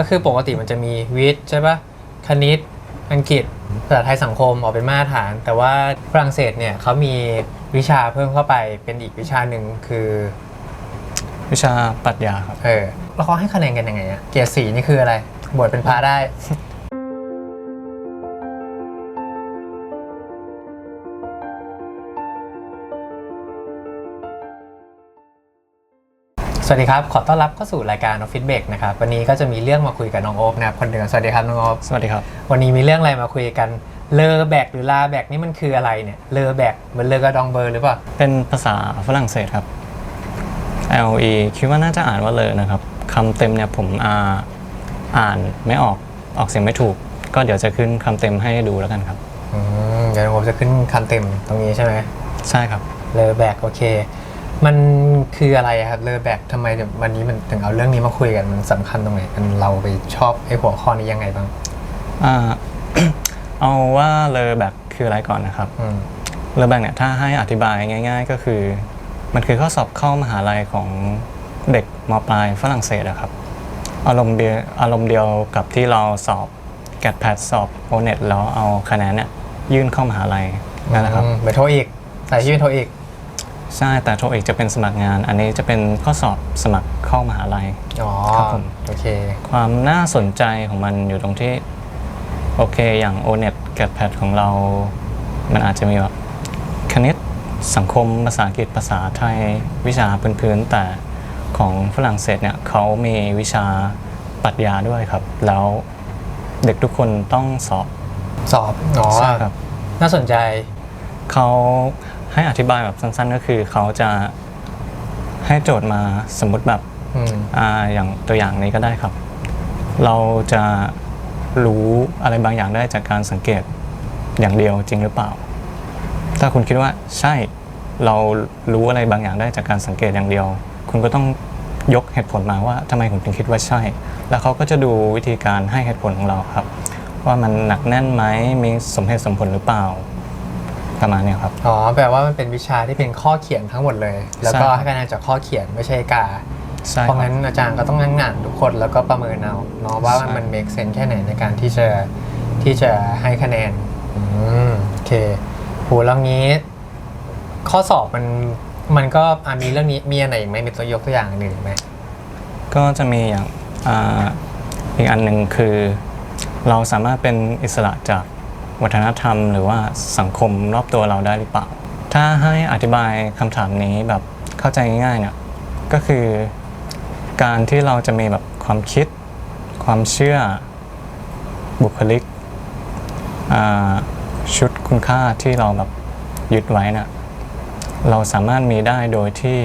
ก็คือปกติมันจะมีวิทย์ใช่ปะคณิต อังกฤษ ภาษาไทยสังคมออกเป็นมาตรฐาน แต่ว่าฝรั่งเศสเนี่ยเขามีวิชาเพิ่มเข้าไปเป็นอีกวิชาหนึ่งคือวิชาปรัชญาครับ เออแล้วเขาให้คะแนนกันยังไงอะเกียรติสีนี่คืออะไรบวชเป็นพระได้ สวัสดีครับ ขอต้อนรับเข้าสู่รายการ Office Break นะครับ วันนี้ก็จะมีเรื่องมาคุยกับน้องโอ๊คนะครับคนเดิมสวัสดีครับน้องโอ๊คสวัสดีครับ วันนี้มีเรื่องอะไรมาคุยกัน เลอแบกหรือลาแบกนี่มันคืออะไรเนี่ย เลอแบกเหมือนเลอกระดองเบอร์หรือเปล่า เป็นภาษาฝรั่งเศสครับ L E คิดว่าน่าจะอ่านว่าเลยนะครับคำเต็มเนี่ยผมอ่าอ่านไม่ออก ออกเสียงไม่ถูก ก็เดี๋ยวจะขึ้นคำเต็มให้ดูแล้วกันครับ อืมเดี๋ยวผมจะขึ้นคำเต็มตรงนี้ใช่ไหม ใช่ครับ เลอแบกโอเค มันคืออะไรอะครับเลอแบกทำไมวันนี้มันถึงเอาเรื่องนี้มาคุยกันมันสำคัญตรงไหนมันเราไปชอบไอ้หัวข้อนี้ยังไงบ้างอ่า เอาว่าเลอแบกคืออะไรก่อนนะครับอืมเลอแบกเนี่ยถ้าให้อธิบายง่าย ๆ ก็คือ มันคือข้อสอบเข้ามหาลัยของเด็กมปลายฝรั่งเศสอะครับ อารมณ์เดียวอารมณ์เดียวกับที่เราสอบแกดแพดสอบโอเน็ตแล้วเอาคะแนนเนี่ยยื่นเข้ามหาลัยนั่นแหละครับ อืมเป็นโทอีกใส่ชื่อเป็นโทอีก ใช่แต่โทเอกจะเป็นสมัครงาน อันนี้จะเป็นข้อสอบสมัครเข้ามหาลัย อ๋อครับผม โอเค ความน่าสนใจของมันอยู่ตรงที่ โอเคอย่าง o n e t g a t p a d ของเรา มันอาจจะมีแบบคณิตสังคมภาษาอังกฤษภาษาไทยวิชาพื้นๆแต่ของฝรั่งเศสเนี่ยเขามีวิชาปรัชญาด้วยครับ แล้วเด็กทุกคนต้องสอบสอบ อ๋อ ใช่ครับ น่าสนใจ เขา ให้อธิบายแบบสั้นๆ ก็คือเขาจะให้โจทย์มาสมมุติแบบอืมอ่าอย่างตัวอย่างนี้ก็ได้ครับ เราจะรู้อะไรบางอย่างได้จากการสังเกตอย่างเดียวจริงหรือเปล่า ถ้าคุณคิดว่าใช่เรารู้อะไรบางอย่างได้จากการสังเกตอย่างเดียว คุณก็ต้องยกเหตุผลมาว่าทำไมคุณถึงคิดว่าใช่ แล้วเขาก็จะดูวิธีการให้เหตุผลของเราครับ ว่ามันหนักแน่นไหมมีสมเหตุสมผลหรือเปล่า ประมาณเนี้ยครับ อ๋อแปลว่ามันเป็นวิชาที่เป็นข้อเขียนทั้งหมดเลย แล้วก็ใช่ครับให้คะแนนจากข้อเขียนไม่ใช่กา ใช่เพราะครังั้บ นอาจารย์ก็ต้องนั่งงานทุกคนแล้วก็ประเมินเอาเนาะว่าใช่ มัน make sense แค่ไหนในการที่จะที่จะให้คะแนนอืมโอเคโหแล้วงี้ ข้อสอบมันมันก็อะมีเรื่องนี้มีอันไหนอีกไหมมีตัวยกตัวอย่างหนึ่งไหมก็จะมีอย่างอ่าอีกอันหนึ่งคือ เราสามารถเป็นอิสระจาก วัฒนธรรม หรือว่าสังคมรอบตัวเราได้หรือเปล่า ถ้าให้อธิบายคำถามนี้แบบเข้าใจง่ายๆเนี่ยก็คือการที่เราจะมีแบบความคิด ความเชื่อ บุคลิกชุดคุณค่าที่เราแบบยึดไว้น่ะเราสามารถมีได้โดยที่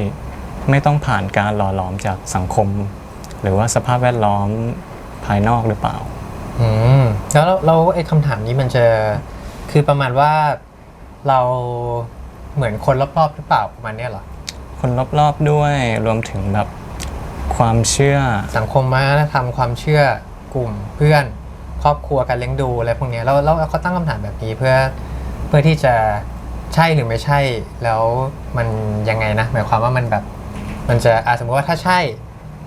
ไม่ต้องผ่านการหล่อหลอมจากสังคม หรือว่าสภาพแวดล้อมภายนอกหรือเปล่า อืม แล้วเราไอ้คำถามนี้มันจะคือประมาณว่าเราเหมือนคนรอบๆหรือเปล่าประมาณเนี้ยเหรอคนรอบๆด้วยรวมถึงแบบความเชื่อ สังคมวัฒนธรรมความเชื่อกลุ่มเพื่อนครอบครัวการเลี้ยงดูอะไรพวกเนี้ยแล้วแล้วเขาตั้งคำถามแบบนี้เพื่อเพื่อที่จะใช่หรือไม่ใช่ แล้วมันยังไงนะ หมายความว่ามันแบบ มันจะอาสมมติว่าถ้าใช่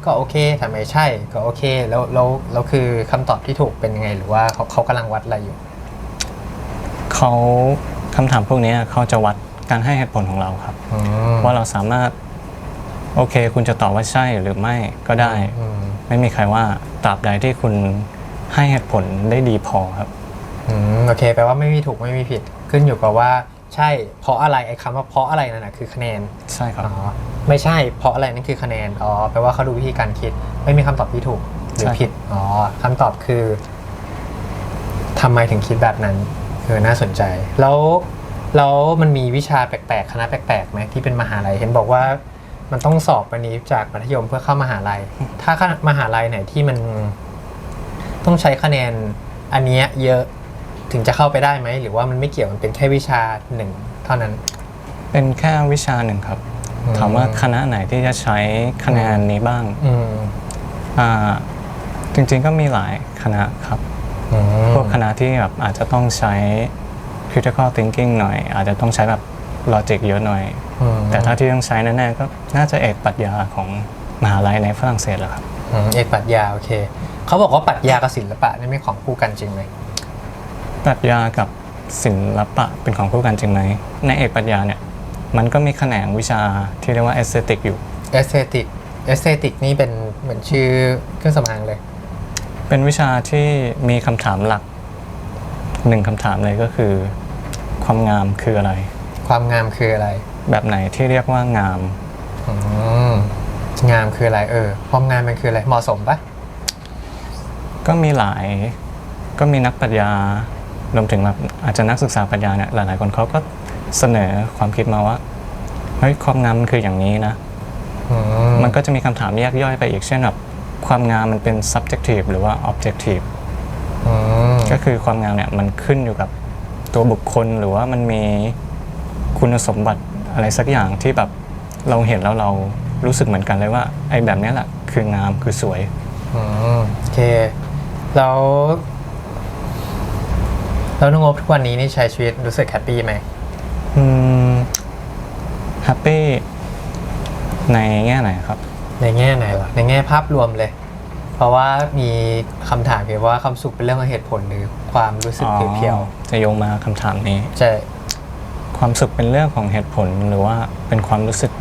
ก็โอเคถ้าไม่ใช่ก็โอเค แล้วแล้วแล้วคือคำตอบที่ถูกเป็นยังไง หรือว่าเขาเขากำลังวัดอะไรอยู่ เขาคำถามพวกนี้เขาจะวัดการให้เหตุผลของเราครับ อืมว่าเราสามารถ โอเค คุณจะตอบว่าใช่หรือไม่ก็ได้ อืมไม่มีใครว่าตราบใดที่คุณให้เหตุผลได้ดีพอครับ อืมโอเคแปลว่าไม่มีถูกไม่มีผิด ขึ้นอยู่กับว่า ใช่เพราะอะไรไอ้คำว่าเพราะอะไรนั่นนะคือคะแนนใช่ครับ อ๋อไม่ใช่เพราะอะไรนั่นคือคะแนนอ๋อแปลว่าเขาดูวิธีการคิด ไม่มีคำตอบที่ถูกหรือใช่ ผิดอ๋อคำตอบคือทำไมถึงคิดแบบนั้นเออน่าสนใจ แล้วแล้วมันมีวิชาแปลกๆคณะแปลกๆไหมที่เป็นมหาลัยเห็นบอกว่า มันต้องสอบวันนี้จากมัธยมเพื่อเข้ามหาลัย ถ้าคณะมหาลัยไหนที่มัน ต้องใช้คะแนนอันเนี้ยเยอะ ถึงจะเข้าไปได้ไหม หรือว่ามันไม่เกี่ยวมันเป็นแค่วิชาหนึ่งเท่านั้น เป็นแค่วิชาหนึ่งครับ อืม ถามว่าคณะไหนที่จะใช้คะแนนนี้บ้างอืมอ่าจริงๆก็มีหลายคณะครับ อืมพวกคณะที่แบบอาจจะต้องใช้ critical thinking หน่อย อาจจะต้องใช้แบบ logic เยอะหน่อย อืมแต่ถ้าที่ต้องใช้แน่ๆก็น่าจะเอกปรัชญาของมหาลัยในฝรั่งเศสแหละครับ อืมเอกปรัชญาโอเค เขาบอกว่าปรัชญากับศิลปะนี่ไม่ของคู่กันจริงไหม ปรัชญากับศิลปะเป็นของคู่กันจริงไหม ในเอกปรัชญาเนี่ยมันก็มีแขนงวิชาที่เรียกว่าเอสเตติกอยู่ เอสเตติกเอสเตติกนี่เป็นเหมือนชื่อเครื่องสำอางเลย เป็นวิชาที่มีคำถามหลักหนึ่งคำถามเลยก็คือ ความงามคืออะไร ความงามคืออะไร แบบไหนที่เรียกว่างามอืมงามคืออะไรเออความงามมันคืออะไรเหมาะสมปะก็มีหลายก็มีนักปรัชญา รวมถึงแบบอาจจะนักศึกษาปรัชญาเนี่ยหลาย ๆ คนเขาก็เสนอความคิดมาว่าเฮ้ยความงามมันคืออย่างนี้นะอืมันก็จะมีคำถามแยกย่อยไปอีกเช่นแบบความงามมันเป็น subjective หรือว่า objective อืมก็คือความงามเนี่ยมันขึ้นอยู่กับตัวบุคคลหรือว่ามันมีคุณสมบัติอะไรสักอย่างที่แบบเราเห็นแล้วเรารู้สึกเหมือนกันเลยว่าไอ้แบบเนี้ยแหละคืองามคือสวย อืมโอเค แล้ว แล้วน้องงบทุกวันนี้นี่ใช้ชีวิตรู้สึกแฮปปี้ไหมอืมแฮปปี้ในแง่ไหนครับ ในแง่ไหนวะในแง่ภาพรวมเลย เพราะว่ามีคำถามเกี่ยวกับว่าความสุขเป็นเรื่องของเหตุผลหรือความรู้สึกเพียวอ๋อจะโยงมาคำถามนี้ๆใช่ความสุขเป็นเรื่องของเหตุผลหรือว่าเป็นความรู้สึก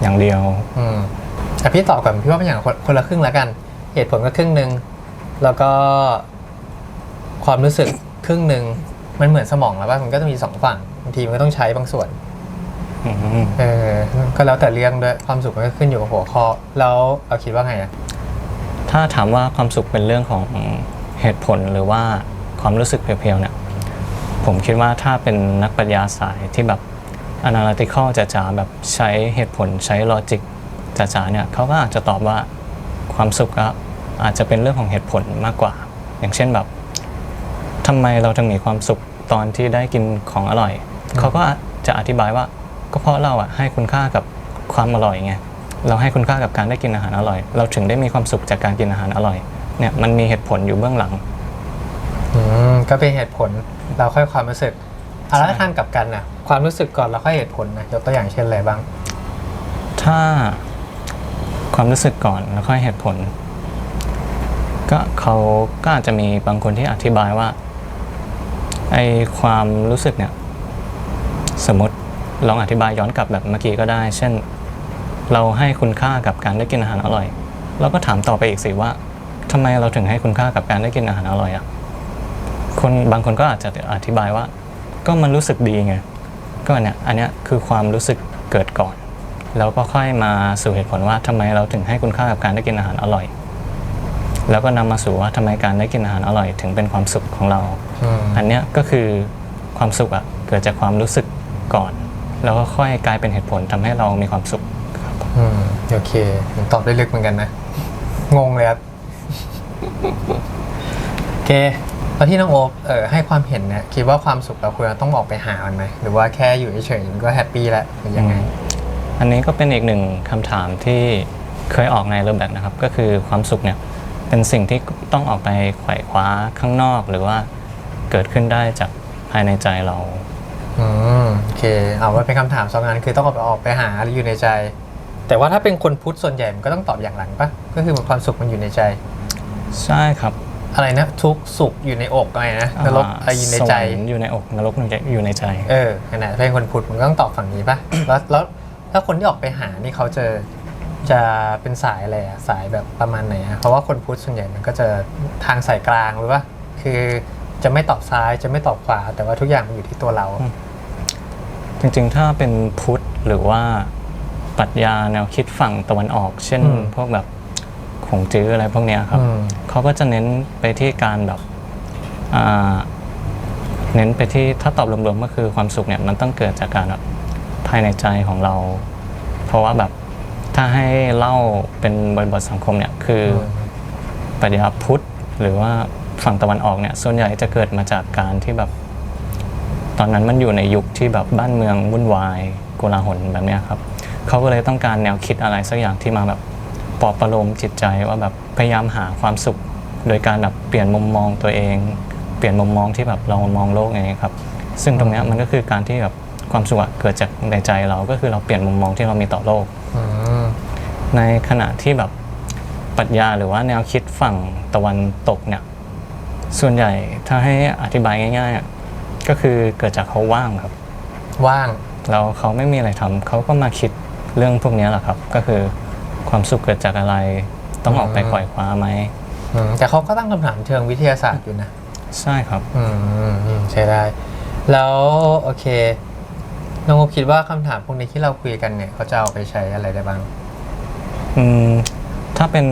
อย่างเดียว อืมแต่พี่ตอบก่อนพี่ว่าเป็นอย่างคนคนละครึ่งแล้วกัน เหตุผลก็ครึ่งหนึ่งแล้วก็ความรู้สึก ครึ่งหนึ่งมันเหมือนสมองแล้วว่ามันก็จะมีสองฝั่งบางทีมันก็ต้องใช้บางส่วนอืมเออก็แล้วแต่เรื่องด้วยความสุขมันก็ขึ้นอยู่กับหัวข้อ แล้วเอาคิดว่าไงอะถ้าถามว่าความสุขเป็นเรื่องของเหตุผลหรือว่าความรู้สึกเพียวๆเนี่ยผมคิดว่าถ้าเป็นนักปรัชญาสายที่แบบ analytical จ๋าๆแบบใช้เหตุผลใช้ logic จ๋าๆเนี่ยเขาก็อาจจะตอบว่าความสุขก็อาจจะเป็นเรื่องของเหตุผลมากกว่า อย่างเช่นแบบ ทำไมเราถึงมีความสุขตอนที่ได้กินของอร่อย เขาก็จะอธิบายว่า ก็เพราะเราอะให้คุณค่ากับความอร่อยไงเราให้คุณค่ากับการได้กินอาหารอร่อย เราถึงได้มีความสุขจากการกินอาหารอร่อยเนี่ยมันมีเหตุผลอยู่เบื้องหลังอืมก็เป็นเหตุผลเราค่อยความรู้สึกเอาแล้วใช่ทางกลับกันนะความรู้สึกก่อนแล้วค่อยเหตุผลนะยกตัวอย่างเช่นอะไรบ้าง ถ้าความรู้สึกก่อนแล้วค่อยเหตุผล ก็เขาก็อาจจะมีบางคนที่อธิบายว่า ไอความรู้สึกเนี่ย สมมติลองอธิบายย้อนกลับแบบเมื่อกี้ก็ได้ เช่น เราให้คุณค่ากับการได้กินอาหารอร่อย เราก็ถามต่อไปอีกสิว่าทำไมเราถึงให้คุณค่ากับการได้กินอาหารอร่อยอะคนบางคนก็อาจจะอธิบายว่า ก็มันรู้สึกดีไงก็เนี่ยอันนี้คือความรู้สึกเกิดก่อน แล้วก็ค่อยมาสู่เหตุผลว่าทำไมเราถึงให้คุณค่ากับการได้กินอาหารอร่อย แล้วก็นำมาสู่ว่าทำไมการได้กินอาหารอร่อยถึงเป็นความสุขของเราอืมอันเนี้ยก็คือความสุขอะเกิดจากความรู้สึกก่อน แล้วก็ค่อยกลายเป็นเหตุผลทำให้เรามีความสุขครับอืมโอเคผมตอบได้ลึกเหมือนกันนะ งงเลยครับโอเคตอนที่น้องโอ๊คเออให้ความเห็นเนี่ยคิดว่าความสุขเราควรจะต้องออกไปหามันไหมหรือว่าแค่อยู่เฉยๆมันก็แฮปปี้แล้วหรือยังไง อันนี้ก็เป็นอีกหนึ่งคำถามที่เคยออกในเรื่องแบบนะครับ ก็คือความสุขเนี่ย เป็นสิ่งที่ต้องออกไปไขว่คว้าข้างนอก หรือว่าเกิดขึ้นได้จากภายในใจเราอืมโอเค เอาไว้เป็นคำถามสองงานคือต้องออกไปออกไปหาหรืออยู่ในใจ แต่ว่าถ้าเป็นคนพุทธส่วนใหญ่มันก็ต้องตอบอย่างหลังปะก็คือมันความสุขมันอยู่ในใจ ใช่ครับอะไรนะทุกข์สุขอยู่ในอกอะไรนะนรกอะไรอยู่ในใจสวรรค์อยู่ในอกนรกอยู่ในใจ เออขนาดเป็นคนพุทธมันก็ต้องตอบฝั่งนี้ปะแล้วแล้วถ้าคนที่ออกไปหานี่เขาจะ จะเป็นสายอะไรอะสายแบบประมาณไหนอะเพราะว่าคนพุทธส่วนใหญ่มันก็จะทางสายกลางหรือว่าคือจะไม่ตอบซ้ายจะไม่ตอบขวา แต่ว่าทุกอย่างมันอยู่ที่ตัวเราอืมจริงๆ ถ้าเป็นพุทธหรือว่าปรัชญาแนวคิดฝั่งตะวันออก เช่น อืมพวกแบบขงจื้ออะไรพวกเนี้ยครับ อืม เขาก็จะเน้นไปที่การแบบอ่าเน้นไปที่ถ้าตอบรวมๆก็คือความสุขเนี่ยมันต้องเกิดจากการแบบภายในใจของเรา เพราะว่าแบบ ถ้าให้เล่าเป็นบริบทสังคมเนี่ยคืออปรัชญาพุทธหรือว่าฝั่งตะวันออกเนี่ยส่วนใหญ่จะเกิดมาจากการที่แบบ ตอนนั้นมันอยู่ในยุคที่แบบบ้านเมืองวุ่นวายโกลาหลแบบเนี้ยครับเขาก็เลยต้องการแนวคิดอะไรสักอย่างที่มาแบบปลอบประโลมจิตใจว่าแบบพยายามหาความสุข โดยการแบบเปลี่ยนมุมมองตัวเอง เปลี่ยนมุมมองที่แบบเรามองโลกอย่างเงี้ยครับ ซึ่งตรงเนี้ยมันก็คือการที่แบบความสุขอะเกิดจากในใจเราก็คือเราเปลี่ยนมุมมองที่เรามีต่อโลกอืม ในขณะที่แบบปรัชญาหรือว่าแนวคิดฝั่งตะวันตกเนี่ยส่วนใหญ่ถ้าให้อธิบายง่ายๆอะก็คือเกิดจากเขาว่างครับ ว่างแล้วเขาไม่มีอะไรทำเขาก็มาคิดเรื่องพวกนี้แหละครับ ก็คือความสุขเกิดจากอะไรต้องออกไปอืมขวายคว้าไหมอืมแต่เขาก็ตั้งคำถามเชิงวิทยาศาสตร์อยู่นะ ใช่ครับอืมอืมอืมใช่ได้ แล้วโอเคน้องโอคิดว่าคำถามพวกนี้ที่เราคุยกันเนี่ยเขาจะเอาไปใช้อะไรได้บ้าง อืมถ้าเป็น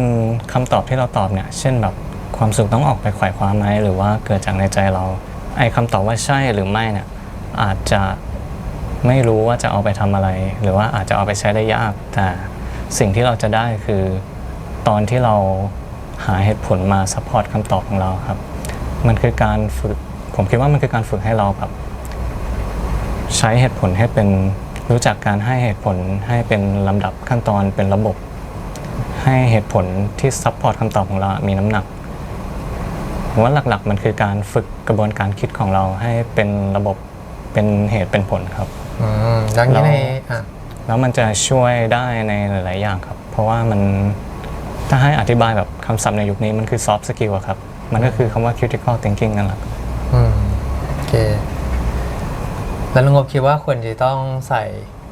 คำตอบที่เราตอบเนี่ย เช่นแบบความสุขต้องออกไปไขวายคว้าไหมหรือว่าเกิดจากในใจเรา ไอ้คำตอบว่าใช่หรือไม่เนี่ย อาจจะไม่รู้ว่าจะเอาไปทำอะไร หรือว่าอาจจะเอาไปใช้ได้ยาก แต่สิ่งที่เราจะได้คือ ตอนที่เราหาเหตุผลมาซัพพอร์ตคำตอบของเราครับ มันคือการฝึก ผมคิดว่ามันคือการฝึกให้เราแบบ ใช้เหตุผลให้เป็นรู้จักการให้เหตุผลให้เป็นลำดับขั้นตอนเป็นระบบ ให้เหตุผลที่ซัพพอร์ตคำตอบของเรามีน้ำหนักผมว่าหลักๆ มันคือการฝึกกระบวนการคิดของเราให้เป็นระบบเป็นเหตุเป็นผลครับอืมแล้วนี้เราในอะแล้วมันจะช่วยได้ในหลาย ๆ อย่างครับ เพราะว่ามันถ้าให้อธิบายแบบคำศัพท์ในยุคนี้มันคือ soft skill อะครับ มันก็คือคำว่า critical thinking นั่นแหละอืมโอเค แล้วลุงกบคิดว่าควรจะต้องใส่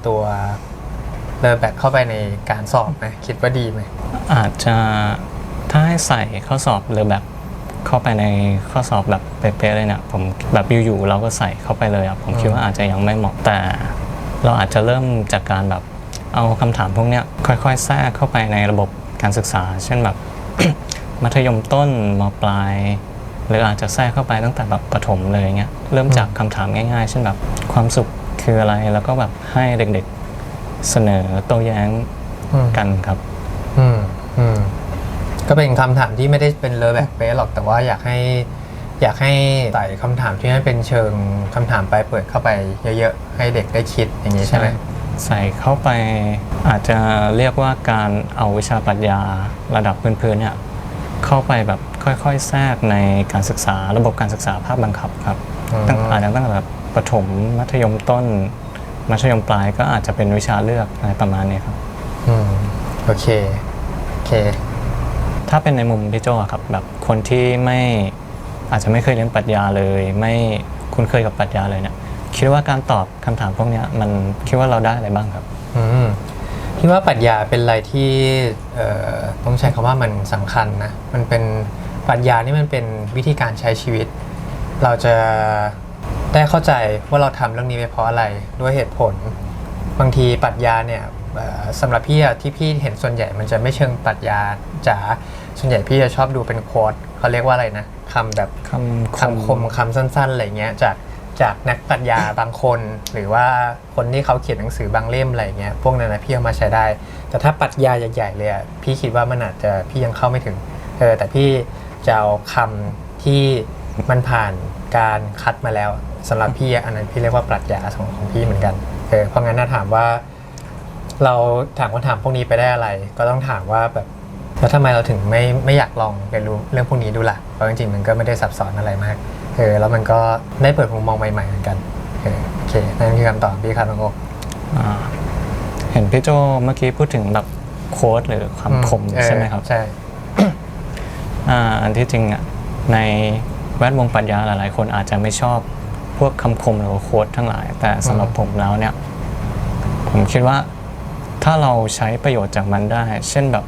ตัว เลอแบกเข้าไปในการสอบไหมคิดว่าดีไหมอาจจะถ้าให้ใส่ข้อสอบหรือแบบเข้าไปในข้อสอบแบบเป๊ะๆเลยเนี่ยผมแบบอยู่ๆเราก็ใส่เข้าไปเลยอะผมคิดว่าอาจจะยังไม่เหมาะแต่ เราอาจจะเริ่มจากการแบบเอาคำถามพวกเนี้ยค่อยๆแทรกเข้าไปในระบบการศึกษา เช่นแบบ มัธยมต้นมปลาย หรืออาจจะแทรกเข้าไปตั้งแต่แบบประถมเลยเงี้ยเริ่มจากคำถามง่ายๆ เช่นแบบความสุขคืออะไรแล้วก็แบบให้เด็กๆ เสนอโต้แย้งอืมกันครับ อืมอืมก็เป็นคำถามที่ไม่ได้เป็นเลอแบกเป๊ะหรอกแต่ว่าอยากให้ อยากให้ใส่คำถามที่ให้เป็นเชิงคำถามปลายเปิดเข้าไปเยอะๆ ให้เด็กได้คิดอย่างนี้ใช่ไหมใส่เข้าไปอาจจะเรียกว่าการเอาวิชาปรัชญาระดับพื้นๆเนี่ยเข้าไปแบบค่อยๆ แทรกในการศึกษาระบบการศึกษาภาคบังคับครับอืมตั้งอาจจะตั้งแต่แบบประถมมัธยมต้น มัธยมปลายก็อาจจะเป็นวิชาเลือกอะไรประมาณนี้ครับ อืมโอเคโอเค ถ้าเป็นในมุมพี่โจอะครับแบบคนที่ไม่อาจจะไม่เคยเรียนปรัชญาเลย ไม่คุ้นเคยกับปรัชญาเลยเนี่ยคิดว่าการตอบคำถามพวกเนี้ยมันคิดว่าเราได้อะไรบ้างครับ อืมพี่ว่าปรัชญาเป็นอะไรที่เอ่อต้องใช้คำว่ามันสำคัญนะ มันเป็นปรัชญานี่มันเป็นวิธีการใช้ชีวิต เราจะ ได้เข้าใจว่าเราทำเรื่องนี้ไปเพราะอะไรด้วยเหตุผล บางทีปรัชญาเนี่ยเอ่อสำหรับพี่อะที่พี่เห็นส่วนใหญ่มันจะไม่เชิงปรัชญาจ๋าส่วนใหญ่พี่จะชอบดูเป็นโค้ดเขาเรียกว่าอะไรนะคำแบบคำคำคมคำสั้นๆอะไรเงี้ยจากจากนักปรัชญาบางคน หรือว่าคนที่เขาเขียนหนังสือบางเล่มอะไรเงี้ยพวกนั้นนะพี่เอามาใช้ได้ แต่ถ้าปรัชญาใหญ่ๆเลยอะพี่คิดว่ามันอาจจะพี่ยังเข้าไม่ถึงเออแต่พี่จะเอาคำที่มันผ่านการคัดมาแล้ว สำหรับพี่อะอันนั้นพี่เรียกว่าปรัชญาของของพี่เหมือนกันเออเพราะงั้นน่าถามว่า เราถามคำถามพวกนี้ไปได้อะไร ก็ต้องถามว่าแบบแล้วทำไมเราถึงไม่ไม่อยากลองเรียนรู้เรื่องพวกนี้ดูล่ะเพราะจริงๆมันก็ไม่ได้ซับซ้อนอะไรมากเออแล้วมันก็ได้เปิดมุมมองใหม่ๆเหมือนกันเออโอเคนั่นคือคำตอบพี่ครับน้องโอ๊คอ่าเห็นพี่โจเมื่อกี้พูดถึงแบบโค้ดหรือคำคมเออใช่ไหมครับใช่อ่าอันที่จริงอะในแวดวงปรัชญาหลายๆ คนอาจจะไม่ชอบ พวกคำคมหรือว่าโค้ดทั้งหลาย แต่สำหรับผมแล้วเนี่ย ผมคิดว่าถ้าเราใช้ประโยชน์จากมันได้ เช่นแบบ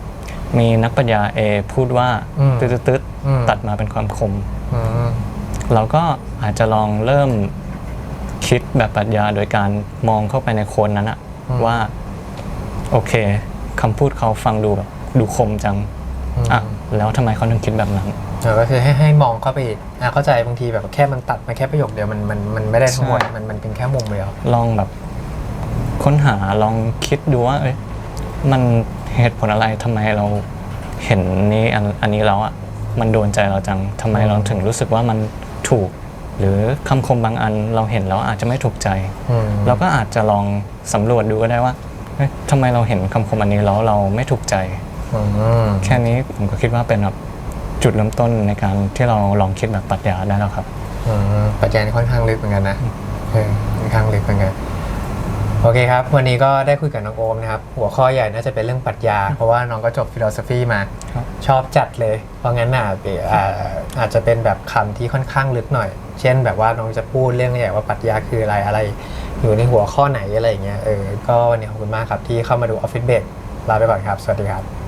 มีนักปรัชญา A พูดว่าอืมตึ๊ดอืมๆตัดมาเป็นความคมอืมเราก็อาจจะลองเริ่มคิดแบบปรัชญาโดยการมองเข้าไปในโคนนั้นอะอืมว่า โอเคคำพูดเขาฟังดูแบบดูคมจังอะแล้วทำไมเขาถึงคิดแบบนั้นเออก็คือให้ให้มองเข้าไปอีกอะเข้าใจบางทีแบบแค่มันตัดมาแค่ประโยคเดียวมันมันมันไม่ได้ทั้งหมดใช่ มันมันเป็นแค่มุมเดียว ลองแบบค้นหาลองคิดดูว่า เอ้ยมันเหตุผลอะไรทำไมเราเห็นนี้อันอันนี้แล้วอะมันโดนใจเราจังทำไมเราถึงรู้สึกว่ามันถูก หรือคำคมบางอันเราเห็นแล้วอาจจะไม่ถูกใจ อืม เราก็อาจจะลองสำรวจดูก็ได้ว่าเฮ้ยทำไมเราเห็นคำคมอันนี้แล้วเราไม่ถูกใจ อืม แค่นี้ผมก็คิดว่าเป็นแบบ จุดเริ่มต้นในการที่เราลองคิดแบบปรัชญาได้แล้วครับอืมปัจจัยนี่ค่อนข้างลึกเหมือนกันนะเออค่อนข้างลึกเหมือนกันโอเคครับ วันนี้ก็ได้คุยกับน้องโอมนะครับ หัวข้อใหญ่น่าจะเป็นเรื่องปรัชญา เพราะว่าน้องก็จบฟิโลโซฟีมาครับชอบจัดเลย เพราะงั้นน่ะเดี๋ยวอ่าอาจจะเป็นแบบคำที่ค่อนข้างลึกหน่อย เช่น แบบว่าน้องจะพูดเรื่องเนี่ยว่าปรัชญาคืออะไรอะไร อยู่ในหัวข้อไหนอะไรอย่างเงี้ยเออก็วันนี้ขอบคุณมากครับที่เข้ามาดูออฟฟิศเบรลาไปก่อนครับ สวัสดีครับ